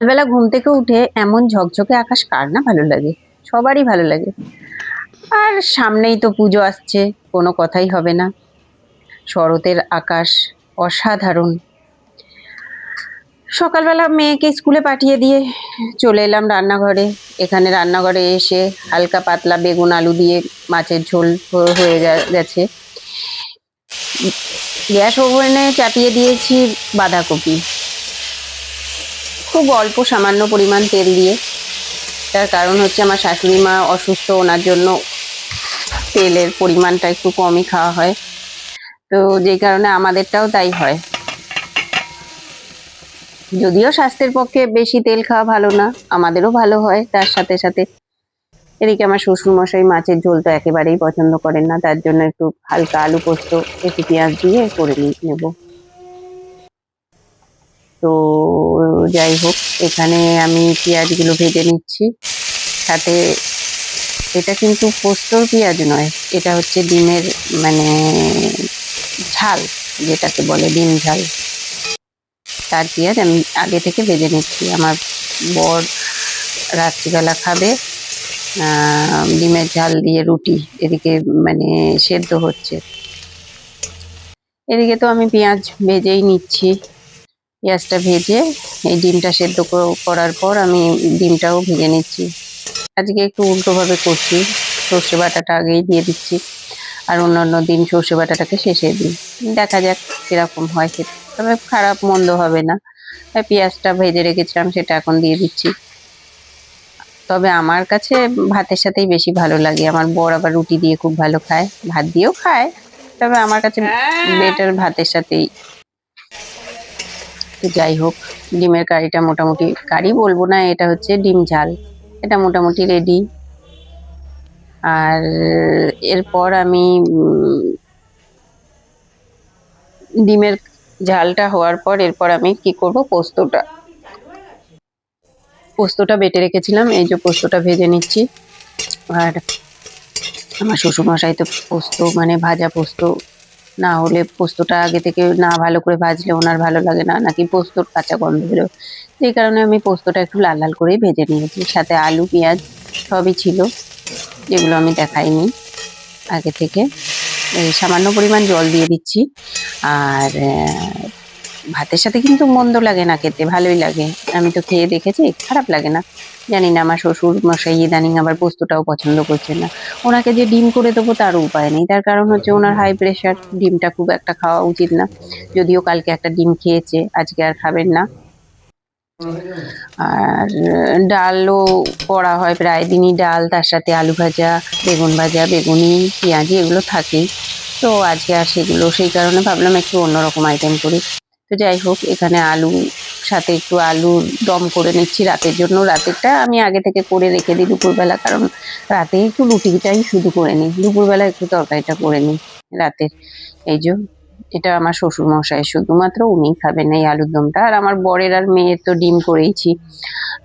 সকালবেলা ঘুম থেকে উঠে এমন ঝকঝকে আকাশ কার না ভালো লাগে? সবারই ভালো লাগে। আর সামনেই তো পুজো আসছে, কোনো কথাই হবে না। শরতের আকাশ অসাধারণ। সকালবেলা মেয়েকে স্কুলে পাঠিয়ে দিয়ে চলে এলাম রান্নাঘরে। এখানে রান্নাঘরে এসে হালকা পাতলা বেগুন আলু দিয়ে মাছের ঝোল হয়ে গেছে। গ্যাস ওভেনে চাপিয়ে দিয়েছি বাঁধাকপি। খুব অল্প সামান্য পরিমাণ তেল দিয়ে। তার কারণ হচ্ছে আমার শাশুড়ি মা অসুস্থ, ওনার জন্য তেলের পরিমাণটা একটু কমই খাওয়া হয়। তো যেই কারণে আমাদেরটাও তাই হয়। যদিও স্বাস্থ্যের পক্ষে বেশি তেল খাওয়া ভালো না, আমাদেরও ভালো হয় তার সাথে সাথে। এদিকে আমার শ্বশুর মশাই মাছের ঝোল তো একেবারেই পছন্দ করেন না, তার জন্য একটু হালকা আলু পোস্ত, একটু পেঁয়াজ দিয়ে করে নি- নেব। তো যাই হোক এখানে আমি পেঁয়াজগুলো ভেজে নিচ্ছি। সাথে এটা কিন্তু পোস্তর পেঁয়াজ নয়, এটা হচ্ছে ডিমের মানে ঝাল, যেটাকে বলে ডিম ঝাল। তার পেঁয়াজ আমি আগে থেকে ভেজে নিচ্ছি। আমার বর রাত্রিবেলা খাবে ডিমের ঝাল দিয়ে রুটি, এদিকে মানে সেদ্ধ হচ্ছে। এদিকে তো আমি পেঁয়াজ ভেজেই নিচ্ছি। পেঁয়াজটা ভেজে এই ডিমটা সেদ্ধ করার পর আমি ডিমটাও ভেজে নিচ্ছি। আজকে একটু উল্টোভাবে করছি। সর্ষে বাটাটা আগেই দিয়ে দিচ্ছি। আর অন্যান্য দিন সর্ষে বাটাটাকে শেষে দিই। দেখা যাক কীরকম হয় খেতে। তবে খারাপ মন্দ হবে না। পেঁয়াজটা ভেজে রেখেছিলাম সেটা এখন দিয়ে দিচ্ছি। তবে আমার কাছে ভাতের সাথেই বেশি ভালো লাগে। আমার বর আবার রুটি দিয়ে খুব ভালো খায়। ভাত দিয়েও খায়। তবে আমার কাছে বেটার ভাতের সাথেই যাই হোক, ডিমের কারিটা মোটামুটি, কারি বলব না, এটা হচ্ছে ডিম ঝাল। এটা মোটামুটি রেডি আর এরপর আমি ডিমের ঝালটা হওয়ার পর এরপর আমি কি করব, পোস্তটা। পোস্তটা বেটে রেখেছিলাম, এই যে পোস্তটা ভেজে নিচ্ছি। আর আমার শ্বশুরমশাই তো পোস্ত মানে ভাজা পোস্ত না হলে পোস্তটা আগে থেকে না ভালো করে ভাজলে ওনার ভালো লাগে না, নাকি পোস্তর কাঁচা গন্ধ বেরোয় সেই কারণে আমি পোস্তটা একটু লাল লাল করেই ভেজে নিয়েছি। সাথে আলু, পেঁয়াজ সবই ছিল, যেগুলো আমি দেখাইনি আগে থেকে। সামান্য পরিমাণ জল দিয়ে দিচ্ছি। আর ভাতের সাথে কিন্তু মন্দ লাগে না খেতে, ভালোই লাগে। আমি তো খেয়ে দেখেছি, খারাপ লাগে না। জানি না, আমার শ্বশুর মশাই ইদানিং আবার পোস্তটাও পছন্দ করছেন না। ওনাকে যে ডিম করে দেবো তার উপায় নেই। তার কারণ হচ্ছে ওনার হাই প্রেশার ডিমটা খুব একটা খাওয়া উচিত না। যদিও কালকে একটা ডিম খেয়েছে, আজকে আর খাবেন না। আর ডালও করা হয়, প্রায় দিনই ডাল, তার সাথে আলু ভাজা, বেগুন ভাজা, বেগুনি, পেঁয়াজি, এগুলো থাকেই। তো আজকে আর সেগুলো, সেই কারণে ভাবলাম একটু অন্যরকম আইটেম করি। তো যাই হোক, এখানে আলু সাথে একটু আলু দম করে নিচ্ছি রাতের জন্য। রাতেরটা আমি আগে থেকে করে রেখে দিই দুপুরবেলা, কারণ রাতে একটু রুটিটাই শুধু করে নিই। দুপুরবেলা একটু তরকারিটা করে নিই রাতের। এই যে, এটা আমার শ্বশুর মশাই শুধুমাত্র উনিই খাবেন এই আলুর দমটা। আর আমার বরের আর মেয়ের তো ডিম করেইছি।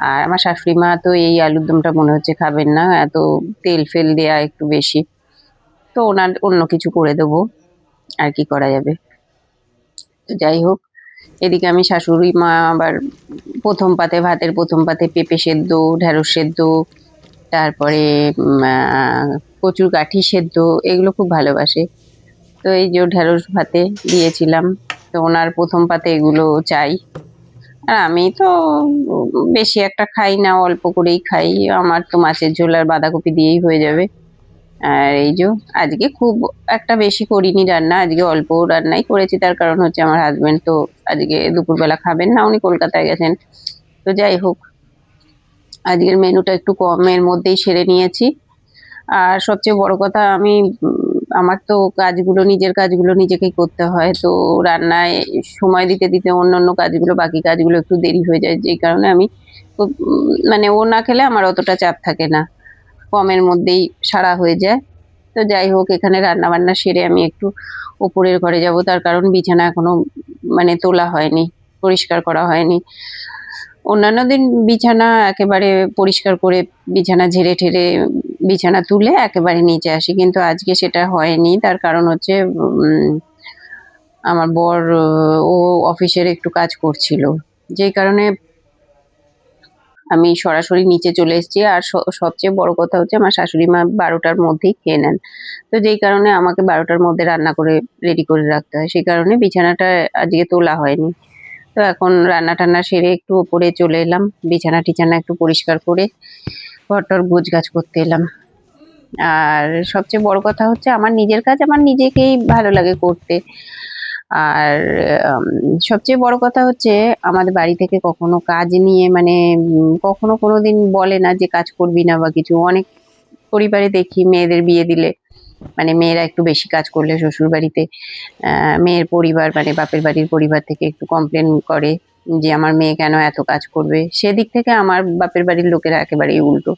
আর আমার শাশুড়ি মা তো এই আলুর দমটা মনে হচ্ছে খাবেন না, এত তেল ফেল দেয়া একটু বেশি। তো ওনার অন্য কিছু করে দেবো, আর কি করা যাবে। তো যাই হোক এদিকে আমি শাশুড়ি মা আবার প্রথম পাতে ভাতের প্রথম পাতে পেঁপে সেদ্ধ, ঢেঁড়স সেদ্ধ, তারপরে কচুর কাঠি সেদ্ধ, এগুলো খুব ভালোবাসে। তো এই যে ঢেঁড়স ভাতে দিয়েছিলাম, তো ওনার প্রথম পাতে এগুলো চাই। আর আমি তো বেশি একটা খাই না, অল্প করেই খাই, আমার তো মাছের ঝোল আর বাঁধাকপি দিয়েই হয়ে যাবে। আর এই যে আজকে খুব একটা বেশি করিনি রান্না, আজকে অল্প রান্নাই করেছি। তার কারণ হচ্ছে আমার হাজবেন্ড তো আজকে দুপুরবেলা খাবেন না, উনি কলকাতায় গেছেন। তো যাই হোক, আজকের মেনুটা একটু কমের মধ্যেই সেরে নিয়েছি। আর সবচেয়ে বড় কথা, আমি আমার তো কাজগুলো, নিজের কাজগুলো নিজেকেই করতে হয়। তো রান্নায় সময় দিতে দিতে অন্য অন্য কাজগুলো, বাকি কাজগুলো একটু দেরি হয়ে যায়। যেই কারণে আমি মানে ও না খেলে আমার অতটা চাপ থাকে না। কমের মধ্যেই সারা হয়ে যায়। তো যাই হোক, এখানে রান্না বান্না সেরে আমি একটু ওপরের ঘরে যাব। তার কারণ বিছানা এখনও মানে তোলা হয়নি, পরিষ্কার করা হয়নি। অন্যান্য দিন বিছানা একেবারে পরিষ্কার করে বিছানা ঝেড়ে ঠেড়ে বিছানা তুলে একেবারে নিচে আসি। কিন্তু আজকে সেটা হয়নি। তার কারণ হচ্ছে আমার বর, ও অফিসের একটু কাজ করছিল। যেই কারণে আমি সরাসরি নিচে চলে এসেছি। আর সবচেয়ে বড় কথা হচ্ছে আমার শাশুড়ি মা বারোটার মধ্যেই খেয়ে নেন। তো যেই কারণে আমাকে বারোটার মধ্যে রান্না করে রেডি করে রাখতে হয়। সেই কারণে বিছানাটা আজকে তোলা হয়নি। তো এখন রান্না টান্না সেরে একটু ওপরে চলে এলাম। বিছানা টিছানা একটু পরিষ্কার করে ঘরটর গোছ গাছ করতে এলাম। আর সবচেয়ে বড় কথা হচ্ছে আমার নিজের কাজ আমার নিজেকেই ভালো লাগে করতে। আর সবচেয়ে বড় কথা হচ্ছে আমাদের বাড়ি থেকে কখনো কাজ নিয়ে মানে কখনো কোনো দিন বলে না যে কাজ করবি না বা কিছু। অনেক পরিবারে দেখি মেয়েদের বিয়ে দিলে মানে মেয়েরা একটু বেশি কাজ করলে শ্বশুর বাড়িতে মেয়ের পরিবার মানে বাপের বাড়ির পরিবার থেকে একটু কমপ্লেন করে যে, আমার মেয়ে কেন এত কাজ করবে? সেদিক থেকে আমার বাপের বাড়ির লোকেরা একেবারেই উল্টো।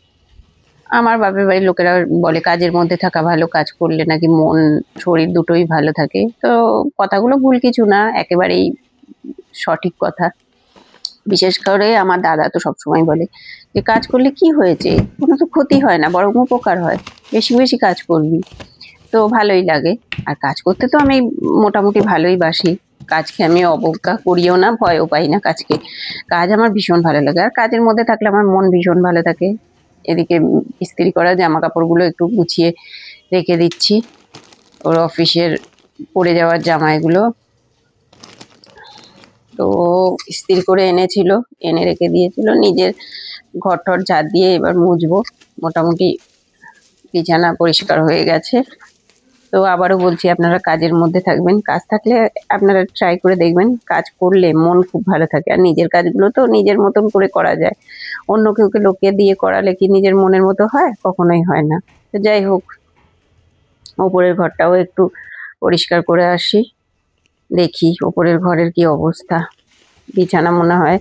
আমার বাপের বাড়ির লোকেরা বলে, কাজের মধ্যে থাকা ভালো, কাজ করলে নাকি মন, শরীর দুটোই ভালো থাকে। তো কথাগুলো ভুল কিছু না, একেবারেই সঠিক কথা। বিশেষ করে আমার দাদা তো সবসময় বলে যে, কাজ করলে কি হয়েছে? কোনো তো ক্ষতি হয় না, বরং উপকার হয়। বেশি বেশি কাজ করবি। তো ভালোই লাগে। আর কাজ করতে তো আমি মোটামুটি ভালোই বাসি। কাজকে আমি অবজ্ঞা করিও না, ভয়ও পাই না কাজকে। কাজ আমার ভীষণ ভালো লাগে। আর কাজের মধ্যে থাকলে আমার মন ভীষণ ভালো থাকে। এদিকে ইস্ত্রি করা জামা কাপড়গুলো একটু গুছিয়ে রেখে দিচ্ছি। ওর অফিসের পড়ে যাওয়ার জামা এগুলো তো ইস্ত্রি করে এনেছিল, এনে রেখে দিয়েছিল। নিজের ঘর টর ঝাড় দিয়ে এবার মুছবো। মোটামুটি বিছানা পরিষ্কার হয়ে গেছে। তো আবারও বলছি, আপনারা কাজের মধ্যে থাকবেন। কাজ থাকলে আপনারা ট্রাই করে দেখবেন, কাজ করলে মন খুব ভালো থাকে। আর নিজের কাজগুলো তো নিজের মতন করে করা যায়। অন্য কেউকে লোকে দিয়ে করালে কি নিজের মনের মতো হয়? কখনোই হয় না। তো যাই হোক, ওপরের ঘরটাও একটু পরিষ্কার করে আসি। দেখি ওপরের ঘরের কি অবস্থা। বিছানা মনে হয়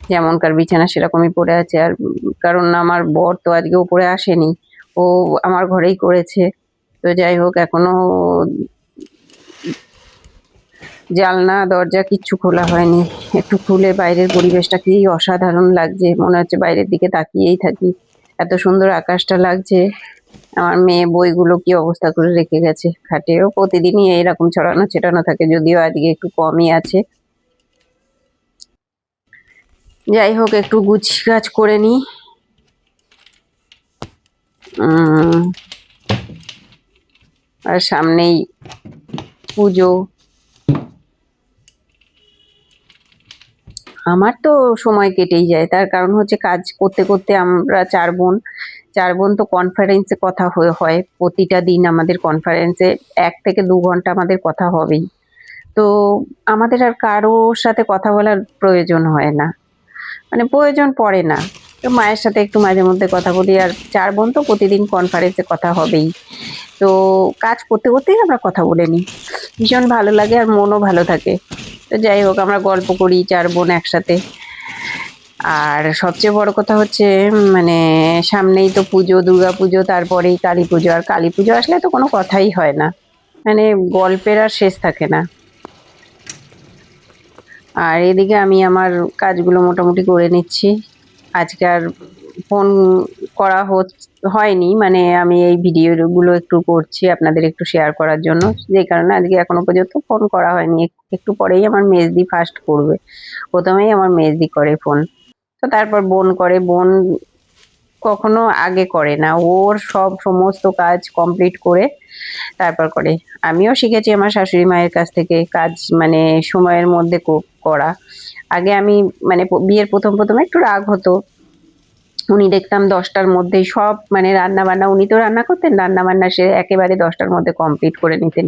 যেমনকার বিছানা সেরকমই পড়ে আছে। আর কারণ আমার বর তো আজকে উপরে আসেনি। ও আমার ঘরেই করেছে। তো যাই হোক, এখনও জানলা, দরজা কিচ্ছু খোলা হয়নি। একটু খুলে বাইরের পরিবেশটা কি অসাধারণ লাগছে। মনে হচ্ছে বাইরের দিকে তাকিয়েই থাকি। এত সুন্দর আকাশটা লাগছে। আমার মেয়ে বইগুলো কি অবস্থা করে রেখে গেছে। খাটেও প্রতিদিনই এরকম ছড়ানো ছেটানো থাকে, যদিও আজকে একটু কমই আছে। যাই হোক, একটু গুছ গাছ করে নিই। আর সামনেই পুজো। আমার তো সময় কেটেই যায়, তার কারণ হচ্ছে কাজ করতে করতে আমরা চার বোন। চার বোন তো কনফারেন্সে কথা হয়ে হয়, প্রতিটা দিন আমাদের কনফারেন্সে এক থেকে দু ঘণ্টা আমাদের কথা হবেই। তো আমাদের আর কারোর সাথে কথা বলার প্রয়োজন হয় না। মানে প্রয়োজন পড়ে না। তো মায়ের সাথে একটু মাঝে মধ্যে কথা বলি, আর চার বোন তো প্রতিদিন কনফারেন্সে কথা হবেই। তো কাজ করতে করতেই আমরা কথা বলে নিই। ভীষণ ভালো লাগে আর মনও ভালো থাকে। তো যাই হোক, আমরা গল্প করি, চার বোন একসাথে। আর সবচেয়ে বড় কথা হচ্ছে মানে সামনেই তো পুজো, দুর্গা পুজো, তারপরেই কালী পুজো। আর কালী পুজো আসলে তো কোনো কথাই হয় না। মানে গল্পের আর শেষ থাকে না। আর এদিকে আমি আমার কাজগুলো মোটামুটি করে নিচ্ছি। আজকে আর ফোন করা হয়নি। মানে আমি এই ভিডিওগুলো একটু করছি আপনাদের একটু শেয়ার করার জন্য। যে কারণে আজকে এখনও পর্যন্ত ফোন করা হয়নি। একটু পরেই আমার মেজদি ফার্স্ট করবে। প্রথমেই আমার মেজদি করে ফোন। তো তারপর বোন করে। বোন কখনো আগে করে না। ওর সব সমস্ত কাজ কমপ্লিট করে তারপর করে। আমিও শিখেছি আমার শাশুড়ি মায়ের কাছ থেকে কাজ মানে সময়ের মধ্যে করা। আগে আমি মানে বিয়ের প্রথম, প্রথমে একটু রাগ হতো। উনি দেখতাম দশটার মধ্যেই সব মানে রান্না বান্না উনি তো রান্না করতেন রান্না বান্না সে একেবারে দশটার মধ্যে কমপ্লিট করে নিতেন।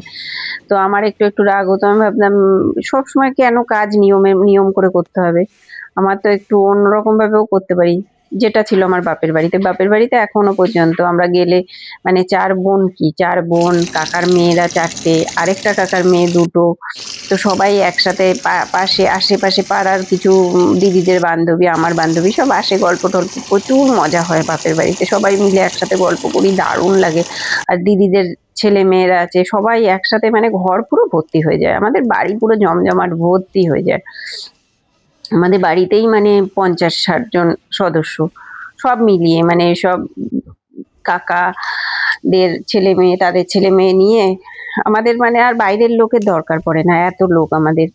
তো আমার একটু একটু রাগ হতো, আমি ভাবতাম, সবসময় কেন কাজ নিয়মে, নিয়ম করে করতে হবে? আমার তো একটু অন্যরকম ভাবেও করতে পারি। যেটা ছিল আমার বাপের বাড়িতে। বাপের বাড়িতে এখনও পর্যন্ত আমরা গেলে মানে চার বোন কি, চার বোন, কাকার মেয়েরা চারটে, আরেকটা কাকার মেয়ে দুটো। তো সবাই একসাথে পাশে, আশেপাশে পাড়ার কিছু দিদিদের বান্ধবী, আমার বান্ধবী সব আসে গল্প টল্প, প্রচুর মজা হয় বাপের বাড়িতে। সবাই মিলে একসাথে গল্প করি, দারুণ লাগে। আর দিদিদের ছেলে মেয়েরা আছে, সবাই একসাথে মানে ঘর পুরো ভর্তি হয়ে যায়। আমাদের বাড়ি পুরো জমজমাট ভর্তি হয়ে যায়। আমাদের বাড়িতেই মানে পঞ্চাশ ষাট জন সদস্য। সব মিলিয়ে মানে সব কাকাদের ছেলে মেয়ে, তাদের ছেলে মেয়ে নিয়ে আমাদের মানে আর বাইরের লোকের দরকার পড়ে না, এত লোক আমাদের।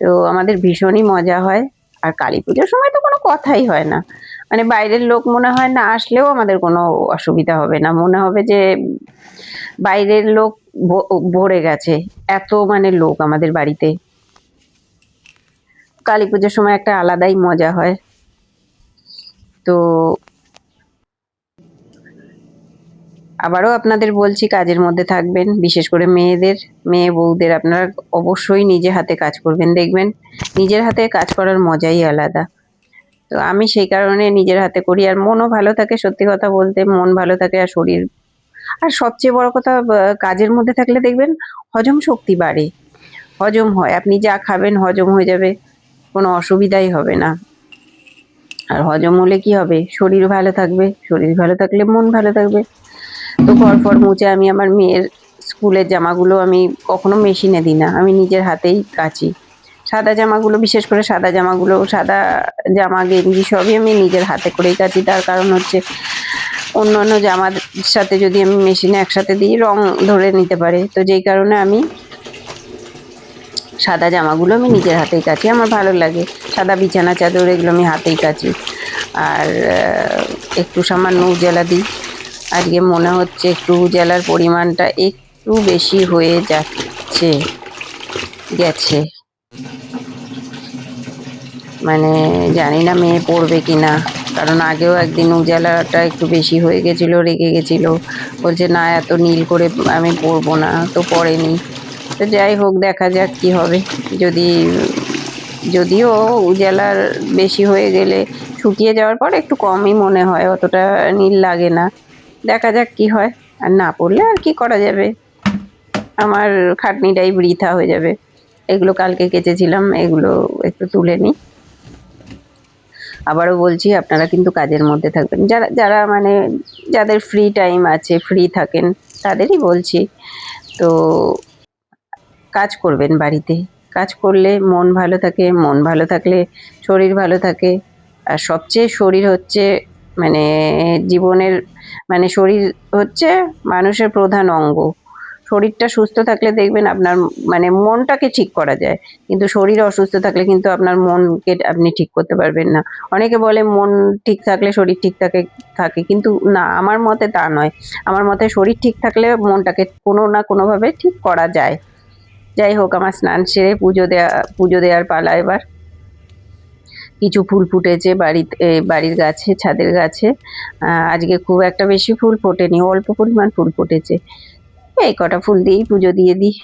তো আমাদের ভীষণই মজা হয়। আর কালী পুজোর সময় তো কোনো কথাই হয় না। মানে বাইরের লোক মনে হয় না আসলেও আমাদের কোনো অসুবিধা হবে না। মনে হবে যে বাইরের লোক ভরে গেছে। এত মানে লোক আমাদের বাড়িতে। কালী পুজোর সময় একটা আলাদাই মজা হয়। তো আবারও আপনাদের বলছি, কাজের মধ্যে থাকবেন, বিশেষ করে মেয়েদের, মেয়ে বউদের। আপনারা অবশ্যই নিজে হাতে কাজ করবেন। দেখবেন, নিজের হাতে কাজ করার মজাই আলাদা। তো আমি সেই কারণে নিজের হাতে করি। আর মনও ভালো থাকে, সত্যি কথা বলতে মন ভালো থাকে আর শরীর। আর সবচেয়ে বড় কথা কাজের মধ্যে থাকলে দেখবেন হজম শক্তি বাড়ে। হজম হয়। আপনি যা খাবেন হজম হয়ে যাবে। কোনো অসুবিধাই হবে না। আর হজম হলে কি হবে? শরীর ভালো থাকবে। শরীর ভালো থাকলে মন ভালো থাকবে। তো ঘর ফর মুছে আমি আমার মেয়ের স্কুলের জামাগুলো আমি কখনো মেশিনে দিই না। আমি নিজের হাতেই কাচি। সাদা জামাগুলো, বিশেষ করে সাদা জামাগুলো, সাদা জামা, গেঞ্জি সবই আমি নিজের হাতে করেই কাচি। তার কারণ হচ্ছে অন্য অন্য জামার সাথে যদি আমি মেশিনে একসাথে দিই, রং ধরে নিতে পারে। তো যেই কারণে আমি সাদা জামাগুলো আমি নিজের হাতেই কাচি, আমার ভালো লাগে। সাদা বিছানা, চাদর, এগুলো আমি হাতেই কাচি। আর একটু সামান্য উজালা দিই। আজকে মনে হচ্ছে একটু উজালার পরিমাণটা একটু বেশি হয়ে যাচ্ছে, গেছে। মানে জানি না মেয়ে পড়বে কি না কারণ আগেও একদিন উজালাটা একটু বেশি হয়ে গেছিল, রেগে গেছিল। বলছে, না, এত নীল করে আমি পরবো না। তো পড়েনি। তো যাই হোক, দেখা যাক কি হবে। যদি, যদিও উজালার বেশি হয়ে গেলে শুকিয়ে যাওয়ার পর একটু কমই মনে হয়, অতটা নীল লাগে না। দেখা যাক কি হয়। আর না পড়লে আর কি করা যাবে? আমার খাটনিটাই বৃথা হয়ে যাবে। এগুলো কালকে কেচেছিলাম, এগুলো একটু তুলে নিই। আবারও বলছি, আপনারা কিন্তু কাজের মধ্যে থাকবেন। যারা যারা মানে যাদের ফ্রি টাইম আছে ফ্রি থাকেন, তাদেরই বলছি। তো কাজ করবেন বাড়িতে। কাজ করলে মন ভালো থাকে, মন ভালো থাকলে শরীর ভালো থাকে। আর সবচেয়ে শরীর হচ্ছে মানে জীবনের মানে শরীর হচ্ছে মানুষের প্রধান অঙ্গ। শরীরটা সুস্থ থাকলে দেখবেন আপনার মানে মনটাকে ঠিক করা যায়। কিন্তু শরীর অসুস্থ থাকলে কিন্তু আপনার মনকে আপনি ঠিক করতে পারবেন না। অনেকে বলে মন ঠিক থাকলে শরীর ঠিক থাকে থাকে। কিন্তু না, আমার মতে তা নয়। আমার মতে শরীর ঠিক থাকলে মনটাকে কোনো না কোনোভাবে ঠিক করা যায়। যাই হোক আমার স্নান সেরে পুজো দেওয়া পুজো দেওয়ার পালা এবার। কিছু ফুল ফুটেছে বাড়িতে বাড়ির গাছে, ছাদের গাছে। আজকে খুব একটা বেশি ফুল ফোটেনি, অল্প পরিমাণ ফুল ফুটেছে। এই কটা ফুল দিয়েই পুজো দিয়ে দিই।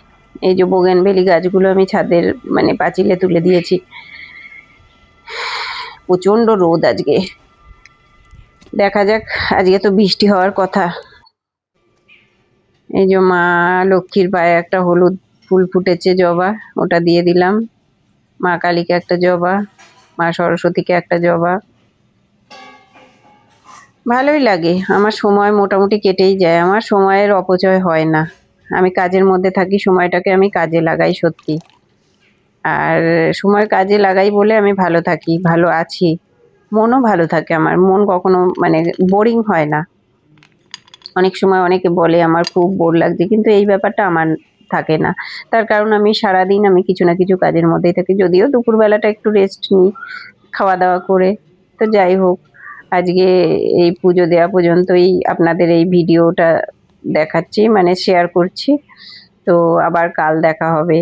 এই যে বোগেনবেলি গাছগুলো আমি ছাদের মানে পাঁচিলে তুলে দিয়েছি। প্রচণ্ড রোদ আজকে। দেখা যাক, আজকে তো বৃষ্টি হওয়ার কথা। এই যে মা লক্ষ্মীর পায়ে একটা হলুদ ফুল ফুটেছে জবা, ওটা দিয়ে দিলাম। মা কালীকে একটা জবা, মা সরস্বতীকে একটা জবা। ভালোই লাগে, আমার সময় মোটামুটি কেটেই যায়, আমার সময়ের অপচয় হয় না। আমি কাজের মধ্যে থাকি, সময়টাকে আমি কাজে লাগাই সত্যি। আর সময় কাজে লাগাই বলে আমি ভালো থাকি, ভালো আছি। মনও ভালো থাকে আমার, মন কখনো মানে বোরিং হয় না। অনেক সময় অনেকে বলে, আমার খুব বোর লাগছে। কিন্তু এই ব্যাপারটা আমার থাকে না। তার কারণ আমি সারাদিন আমি কিছু না কিছু কাজের মধ্যেই থাকি। যদিও দুপুরবেলাটা একটু রেস্ট নিই খাওয়া দাওয়া করে। তো যাই হোক আজকে এই পুজো দেওয়া পর্যন্তই আপনাদের এই ভিডিওটা দেখাচ্ছি মানে শেয়ার করছি। তো আবার কাল দেখা হবে।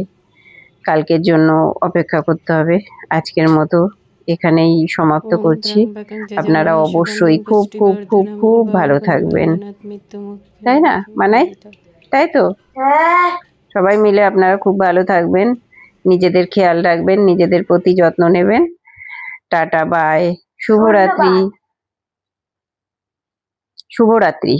কালকের জন্য অপেক্ষা করতে হবে। আজকের মতো এখানেই সমাপ্ত করছি। আপনারা অবশ্যই খুব খুব খুব খুব ভালো থাকবেন। তাই না? মানে? তাই তো? সবাই মিলে আপনারা খুব ভালো থাকবেন নিজেদের খেয়াল রাখবেন নিজেদের প্রতি যত্ন নেবেন। Tata bye. শুভরাত্রি। শুভরাত্রি।